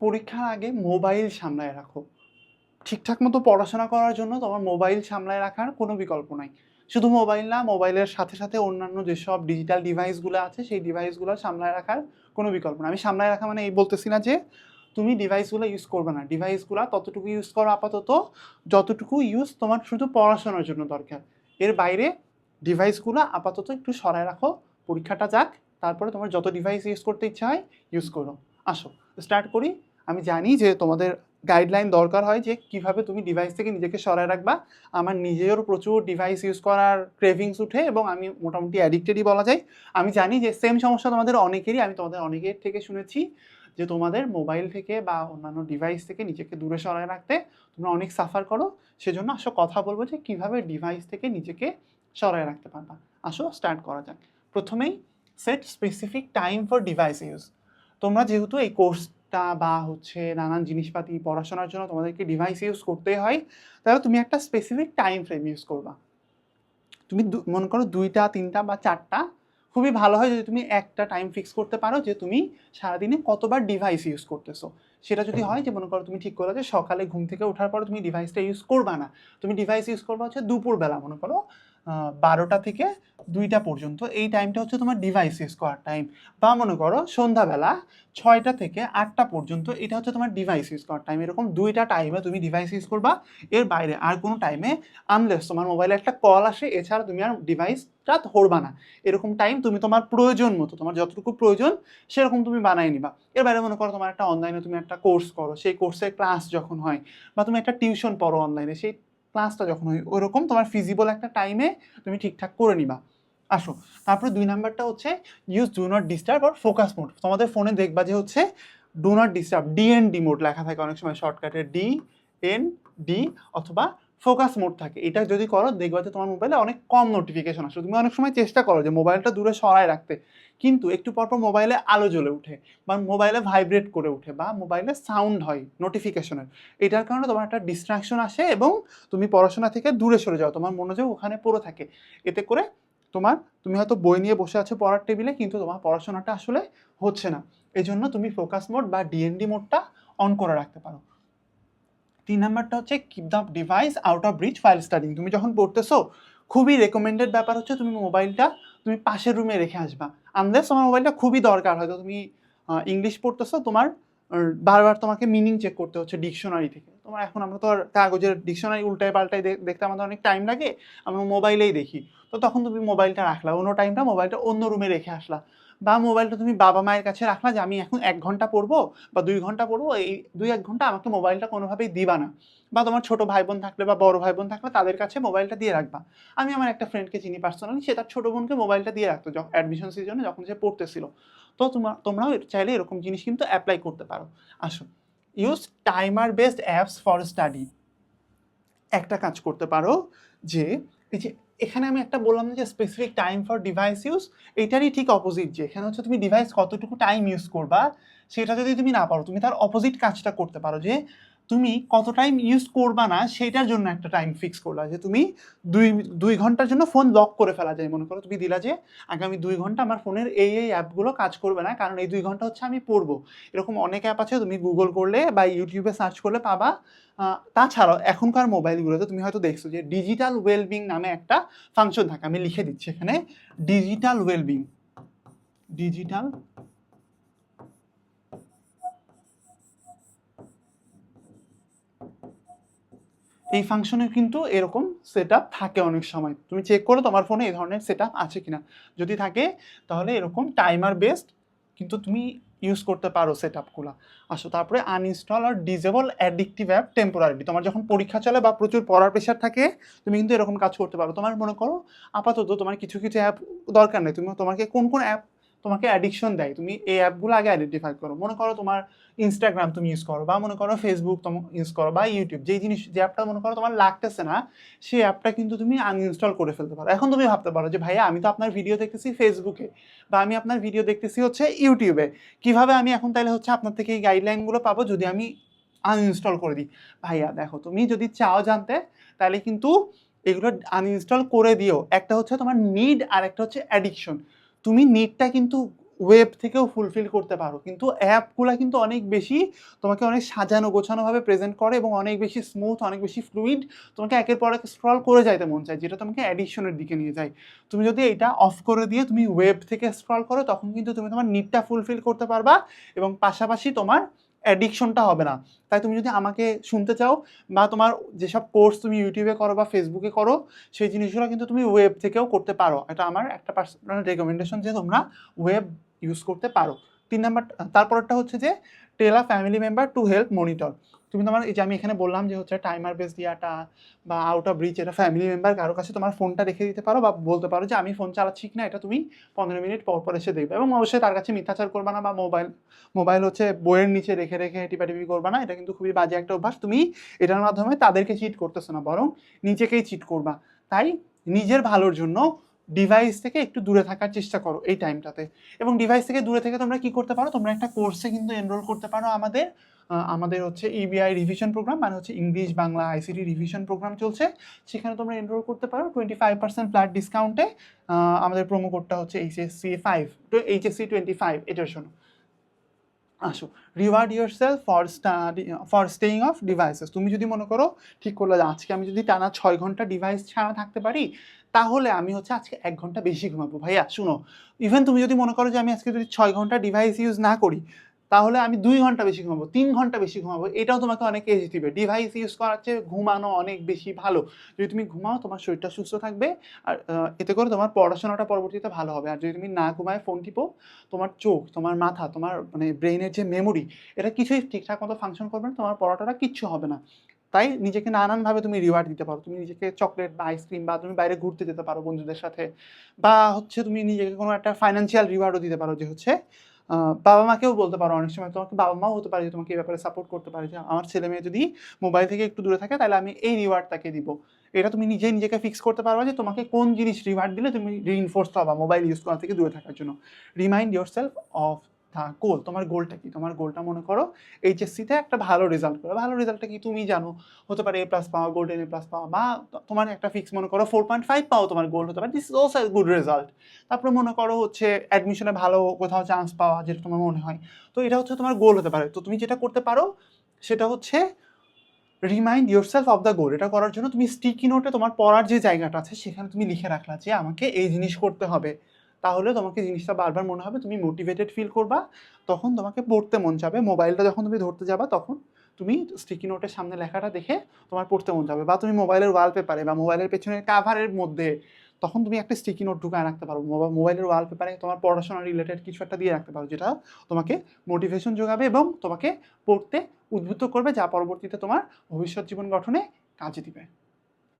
পরীক্ষার আগে মোবাইল সামলায় রাখো। ঠিকঠাক মতো পড়াশোনা করার জন্য তোমার মোবাইল সামলায় রাখার কোনো বিকল্প নাই। শুধু মোবাইল না, মোবাইলের সাথে সাথে অন্যান্য যেসব ডিজিটাল ডিভাইসগুলো আছে, সেই ডিভাইসগুলো সামলায় রাখার কোনো বিকল্প না আমি সামলায় রাখা মানে এই বলতেছি না যে তুমি ডিভাইসগুলো ইউজ করবে না। ডিভাইসগুলো ততটুকু ইউজ করো আপাতত, যতটুকু ইউজ তোমার শুধু পড়াশোনার জন্য দরকার। এর বাইরে ডিভাইসগুলো আপাতত একটু সরায় রাখো। পরীক্ষাটা যাক, তারপরে তোমার যত ডিভাইস ইউজ করতে ইচ্ছা হয় ইউজ করো। আসো। স্টার্ট করি। আমি জানি যে তোমাদের গাইডলাইন দরকার হয় যে কীভাবে তুমি ডিভাইস থেকে নিজেকে সরায় রাখবা। আমার নিজেরও প্রচুর ডিভাইস ইউজ করার ক্রেভিংস উঠে এবং আমি মোটামুটি অ্যাডিক্টেডই বলা যায়। আমি জানি যে সেম সমস্যা তোমাদের অনেকেরই, আমি তোমাদের অনেকের থেকে শুনেছি যে তোমাদের মোবাইল থেকে বা অন্যান্য ডিভাইস থেকে নিজেকে দূরে সরায় রাখতে তোমরা অনেক সাফার করো। সেজন্য আসো কথা বলব যে কীভাবে ডিভাইস থেকে নিজেকে সরায় রাখতে পারবা। আসো স্টার্ট করা যাক। প্রথমেই set specific time for device use তোমরা যেহেতু এই কোর্সটা বা হচ্ছে নানান জিনিসপাতি পড়াশোনার জন্য তোমাদেরকে ডিভাইস ইউজ করতে হয়, তাহলে তুমি একটা স্পেসিফিক টাইম ফ্রেম ইউজ করবা। তুমি মনে করো দুইটা, তিনটা বা চারটা, খুবই ভালো হয় যদি তুমি একটা টাইম ফিক্স করতে পারো যে তুমি সারাদিনে কতবার ডিভাইস ইউজ করতেছো। সেটা যদি হয় যে মনে করো তুমি ঠিক করো যে সকালে ঘুম থেকে ওঠার পর তুমি ডিভাইসটা ইউজ করবা না। তুমি ডিভাইস ইউজ করবা হচ্ছে দুপুরবেলা মনে করো বারোটা থেকে দুইটা পর্যন্ত। এই টাইমটা হচ্ছে তোমার ডিভাইস ইউজ করার টাইম বা মনে করো সন্ধ্যাবেলা ছয়টা থেকে আটটা পর্যন্ত এটা হচ্ছে তোমার ডিভাইস ইউজ করার টাইম এরকম দুইটা টাইমে তুমি ডিভাইস ইউজ করবা। এর বাইরে আর কোনো টাইমে আনলেস তোমার মোবাইলে একটা কল আসে, এছাড়া তুমি আর ডিভাইসটা ধরবা না। এরকম টাইম তুমি তোমার প্রয়োজন মতো, তোমার যতটুকু প্রয়োজন, সেরকম তুমি বানাই নিবা। এর বাইরে মনে করো তোমার একটা অনলাইনে তুমি একটা কোর্স করো। সেই কোর্সের ক্লাস যখন হয় বা তুমি একটা টিউশন পড়ো অনলাইনে সেই ক্লাসটা যখন হয় ওরকম, তোমার ফিজিবল একটা টাইমে তুমি ঠিকঠাক করে নিবা। আসো। তারপরে দুই নাম্বারটা হচ্ছে ইউজ ডু নট ডিস্টার্ব আর ফোকাস মোড তোমাদের ফোনে দেখবা যে হচ্ছে do not disturb DND mode লেখা থাকে অনেক সময় শর্টকাটে ডি এন ডি অথবা ফোকাস মোড থাকে। এটা যদি করো, দেখবা যে তোমার মোবাইলে অনেক কম নোটিফিকেশন আসে। তুমি অনেক সময় চেষ্টা করো যে মোবাইলটা দূরে সরায় রাখতে। কিন্তু একটু পরপর মোবাইলে আলো জ্বলে উঠে বা মোবাইলে ভাইব্রেট করে ওঠে বা মোবাইলে সাউন্ড হয় নোটিফিকেশনের এটার কারণে তোমার একটা ডিস্ট্রাকশন আসে এবং তুমি পড়াশোনা থেকে দূরে সরে যাও। তোমার মনোযোগ ওখানে পড়ে থাকে। এতে করে তোমার, তুমি হয়তো বই নিয়ে বসে আছো পড়ার টেবিলে, কিন্তু তোমার পড়াশোনাটা আসলে হচ্ছে না। এই জন্য তুমি ফোকাস মোড বা ডিএনডি মোডটা অন করে রাখতে পারো। তিন নাম্বারটা হচ্ছে keep the device out of reach while studying তুমি যখন পড়তেছো, খুবই রেকমেন্ডেড ব্যাপার হচ্ছে তুমি মোবাইলটা তুমি পাশের রুমে রেখে আসবা। আনলেস তোমার মোবাইলটা খুবই দরকার, হয়তো তুমি ইংলিশ পড়তেছো, তোমার বারবার তোমাকে মিনিং চেক করতে হচ্ছে ডিকশনারি থেকে। তোমার এখন আমরা তো আর কাগজের ডিকশনারি উল্টায় পাল্টায় দেখতে আমাদের অনেক টাইম লাগে, আমরা মোবাইলেই দেখি। তো তখন তুমি মোবাইলটা রাখলা, অন্য টাইমটা মোবাইলটা অন্য রুমে রেখে আসলা। বা মোবাইলটা তুমি বাবা মায়ের কাছে রাখলা যে আমি এখন এক ঘণ্টা পড়ব বা দুই ঘণ্টা পড়ব, এই দুই এক ঘণ্টা আমাকে মোবাইলটা কোনোভাবেই দিবা না। বা তোমার ছোট ভাই বোন থাকলে বা বড় ভাই বোন থাকলে তাদের কাছে মোবাইলটা দিয়ে রাখবা। আমি আমার একটা ফ্রেন্ডকে চিনি পার্সোনালি সে তার ছোট বোনকে মোবাইলটা দিয়ে রাখতো যখন অ্যাডমিশন সিজনে যখন সে পড়তেছিল। তো তোমার তোমরাও চাইলে এরকম জিনিস কিন্তু অ্যাপ্লাই করতে পারো। আসো। Use timer based apps for study একটা কাজ করতে পারো যে, এই যে এখানে আমি একটা বললাম যে specific time for device use এইটারই ঠিক অপোজিট যে এখানে হচ্ছে তুমি ডিভাইস কতটুকু টাইম ইউজ করবা, সেটা যদি তুমি না পারো, তুমি তার অপোজিট কাজটা করতে পারো যে তুমি কত টাইম ইউজ করবা না সেটার জন্য একটা টাইম ফিক্স করলা। যে তুমি দুই দুই ঘণ্টার জন্য ফোন লক করে ফেলা যায়। মনে করো তুমি দিলা যে আগামী দুই ঘণ্টা আমার ফোনের এই এই অ্যাপগুলো কাজ করবে না, কারণ এই দুই ঘণ্টা হচ্ছে আমি পড়ব। এরকম অনেক অ্যাপ আছে, তুমি গুগল করলে বা ইউটিউবে সার্চ করলে পাবা। তাছাড়াও এখনকার মোবাইলগুলোতে তুমি হয়তো দেখছ যে ডিজিটাল ওয়েলবিং নামে একটা ফাংশন থাকে। আমি লিখে দিচ্ছি এখানে ডিজিটাল ওয়েলবিং ডিজিটাল এই ফাংশনে কিন্তু এরকম সেট থাকে অনেক সময়। তুমি চেক করো তোমার ফোনে এই ধরনের সেট আছে কিনা। যদি থাকে, তাহলে এরকম টাইমার বেসড কিন্তু তুমি ইউজ করতে পারো সেট আপগুলো আসো, তারপরে আনইনস্টল আর ডিজেবল অ্যাডিক্টিভ অ্যাপ টেম্পোরারি তোমার যখন পরীক্ষা চলে বা প্রচুর পড়ার প্রেশার থাকে, তুমি কিন্তু এরকম কাজ করতে পারো। তোমার মনে করো, আপাতত তোমার কিছু কিছু অ্যাপ দরকার নেই। তুমি তোমাকে কোন কোন অ্যাপ তোমাকে অ্যাডিকশন দেয়, তুমি এই অ্যাপগুলো আগে আইডেন্টিফাই করো। মনে করো তোমার ইনস্টাগ্রাম তুমি ইউজ করো বা মনে করো ফেসবুক তুমি ইউজ করো বা ইউটিউব যেই জিনিস, যে অ্যাপটা মনে করো তোমার লাগতেছে না, সেই অ্যাপটা কিন্তু তুমি আনইনস্টল করে ফেলতে পারো। এখন তুমি ভাবতে পারো যে, ভাইয়া, আমি তো আপনার ভিডিও দেখতেছি ফেসবুকে বা আমি আপনার ভিডিও দেখতেছি হচ্ছে ইউটিউবে কীভাবে আমি এখন তাহলে হচ্ছে আপনার থেকে এই গাইডলাইনগুলো পাবো যদি আমি আনইনস্টল করে দিই? ভাইয়া, দেখো, তুমি যদি চাও জানতে তাহলে কিন্তু এগুলো আনইনস্টল করে দিও। একটা হচ্ছে তোমার নিড আর একটা হচ্ছে অ্যাডিকশন তুমি নিটটা কিন্তু ওয়েব থেকেও ফুলফিল করতে পারো। কিন্তু অ্যাপগুলো কিন্তু অনেক বেশি তোমাকে অনেক সাজানো, গোছানোভাবে প্রেজেন্ট করে এবং অনেক বেশি স্মুথ অনেক বেশি ফ্লুইড তোমাকে একের পর এক স্ক্রল করে যাইতে মন চায়, যেটা তোমাকে অ্যাডিকশনের দিকে নিয়ে যায়। তুমি যদি এটা অফ করে দিয়ে তুমি ওয়েব থেকে স্ক্রল করো, তখন কিন্তু তুমি তোমার নিটটা ফুলফিল করতে পারবা এবং পাশাপাশি তোমার অ্যাডিকশনটা হবে না। তাই তুমি যদি আমাকে শুনতে চাও বা তোমার যেসব কোর্স তুমি ইউটিউবে করো বা ফেসবুকে করো, সেই জিনিসগুলো কিন্তু তুমি ওয়েব থেকেও করতে পারো। এটা আমার একটা পার্সোনাল রেকমেন্ডেশন যে তোমরা ওয়েব ইউজ করতে পারো। তিন নাম্বার তারপরটা হচ্ছে যে tell a family member to help monitor তুমি তোমার এই যে আমি এখানে বললাম যে হচ্ছে টাইমার বেস দিয়াটা বা আউট অফ রিচ এটা ফ্যামিলি মেম্বার কারও কাছে তোমার ফোনটা রেখে দিতে পারো বা বলতে পারো যে আমি ফোন চালাচ্ছি না এটা তুমি পনেরো মিনিট পর পর এসে দেখবে। এবং অবশ্যই তার কাছে মিথ্যাচার করবা না বা মোবাইল মোবাইল হচ্ছে বইয়ের নিচে রেখে রেখে টিপাটিপি করবা না, এটা কিন্তু খুবই বাজে একটা অভ্যাস। তুমি এটার মাধ্যমে তাদেরকে চিট করতেছো না, বরং নিজেকেই চিট করবা। তাই নিজের ভালোর জন্য ডিভাইস থেকে একটু দূরে থাকার চেষ্টা করো এই টাইমটাতে এবং ডিভাইস থেকে দূরে থেকে তোমরা কি করতে পারো? তোমরা একটা কোর্সে কিন্তু এনরোল করতে পারো আমাদের আমাদের হচ্ছে ইবিআই রিভিশন প্রোগ্রাম মানে হচ্ছে English Bangla ICT revision program চলছে। সেখানে তোমরা এনরোল করতে পারো টোয়েন্টি ফাইভ পার্সেন্ট ফ্ল্যাট ডিসকাউন্টে আমাদের প্রোমো কোডটা হচ্ছে HSC five HSC twenty five এটার জন্য। আসো। Reward yourself for study for staying off devices তুমি যদি মনে করো, ঠিক করলে যে আজকে আমি যদি টানা ছয় ঘণ্টা ডিভাইস ছাড়া থাকতে পারি, তাহলে আমি হচ্ছে আজকে এক ঘণ্টা বেশি ঘুমাবো। ভাইয়া, শুনো। ইভেন তুমি যদি মনে করো যে আমি আজকে যদি ছয় ঘণ্টা ডিভাইস ইউজ না করি তাহলে আমি দুই ঘণ্টা বেশি ঘুমাবো, তিন ঘণ্টা বেশি ঘুমাবো, এটাও তোমাকে অনেক এজ দিবে। ডিভাইস ইউজ করার চেয়ে ঘুমানো অনেক বেশি ভালো। যদি তুমি ঘুমাও, তোমার শরীরটা সুস্থ থাকবে আর এতে করে তোমার পড়াশোনাটা পরবর্তীতে ভালো হবে। আর যদি তুমি না ঘুমায় ফোন টিপো, তোমার চোখ, তোমার মাথা, তোমার মানে ব্রেইনের যে মেমোরি এটা কিছুই ঠিকঠাক মতো ফাংশন করবে না, তোমার পড়াটা কিচ্ছু হবে না। তাই নিজেকে নানানভাবে তুমি রিওয়ার্ড দিতে পারো। তুমি নিজেকে চকলেট বা আইসক্রিম বা তুমি বাইরে ঘুরতে যেতে পারো বন্ধুদের সাথে। বা হচ্ছে তুমি নিজেকে কোনো একটা ফাইন্যান্সিয়াল রিওয়ার্ডও দিতে পারো, যে হচ্ছে বাবা মাকেও বলতে পারো, অনেক সময় তোমাকে বাবা মাও হতে পারে যে তোমাকে এই ব্যাপারে সাপোর্ট করতে পারে যে আমার ছেলে মেয়ে যদি মোবাইল থেকে একটু দূরে থাকে তাহলে আমি এই রিওয়ার্ড তাকে দিব। এটা তুমি নিজে নিজেকে ফিক্স করতে পারবে যে তোমাকে কোন জিনিস রিওয়ার্ড দিলে তুমি রিইনফোর্স হবা মোবাইল ইউজ করা থেকে দূরে থাকার জন্য। Remind yourself of goal তোমার গোলটা কি? তোমার গোলটা মনে করো এইচএসসিতে একটা ভালো রেজাল্ট করো। ভালো রেজাল্টটা কি তুমি জানো? হতে পারে এ প্লাস পাওয়া গোল্ডেন এ প্লাস পাওয়া, বা তোমার একটা ফিক্স মনে করো ফোর পয়েন্ট ফাইভ পাও তোমার গোল হতে পারে। This is also good result তারপরে মনে করো হচ্ছে অ্যাডমিশনে ভালো কোথাও চান্স পাওয়া, যেটা তোমার মনে হয়। তো এটা হচ্ছে তোমার গোল হতে পারে। তো তুমি যেটা করতে পারো, সেটা হচ্ছে remind yourself of the goal এটা করার জন্য তুমি স্টিকি নোটে তোমার পড়ার যে জায়গাটা আছে, সেখানে তুমি লিখে রাখলা যে আমাকে এই জিনিস করতে হবে। তাহলে তোমাকে জিনিসটা বারবার মনে হবে, তুমি মোটিভেটেড ফিল করবা, তখন তোমাকে পড়তে মন যাবে মোবাইলটা যখন তুমি ধরতে যাবা, তখন তুমি স্টিকি নোটের সামনে লেখাটা দেখে তোমার পড়তে মন যাবে বা তুমি মোবাইলের ওয়ালপেপারে বা মোবাইলের পেছনের কাভারের মধ্যে, তখন তুমি একটা স্টিকি নোট ঢুকায় রাখতে পারো। মোবা- মোবাইলের ওয়ালপেপারে তোমার পড়াশোনা রিলেটেড কিছু একটা দিয়ে রাখতে পারো, যেটা তোমাকে মোটিভেশন যোগাবে এবং তোমাকে পড়তে উদ্বুদ্ধ করবে, যা পরবর্তীতে তোমার ভবিষ্যৎ জীবন গঠনে কাজে দিবে।